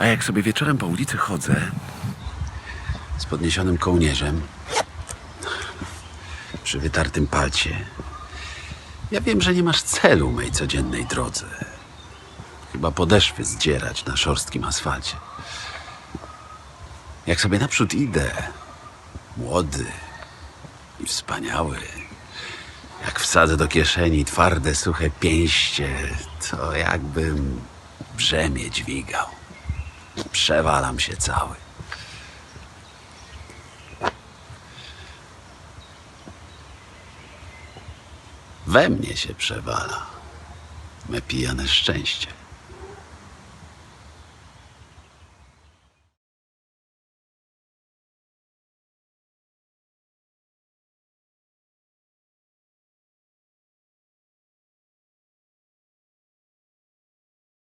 A jak sobie wieczorem po ulicy chodzę, z podniesionym kołnierzem, przy wytartym palcie, ja wiem, że nie masz celu mej codziennej drodze. Chyba podeszwy zdzierać na szorstkim asfalcie. Jak sobie naprzód idę, młody i wspaniały, jak wsadzę do kieszeni twarde, suche pięście, to jakbym brzemię dźwigał. Przewalam się cały. We mnie się przewala. Me pijane szczęście.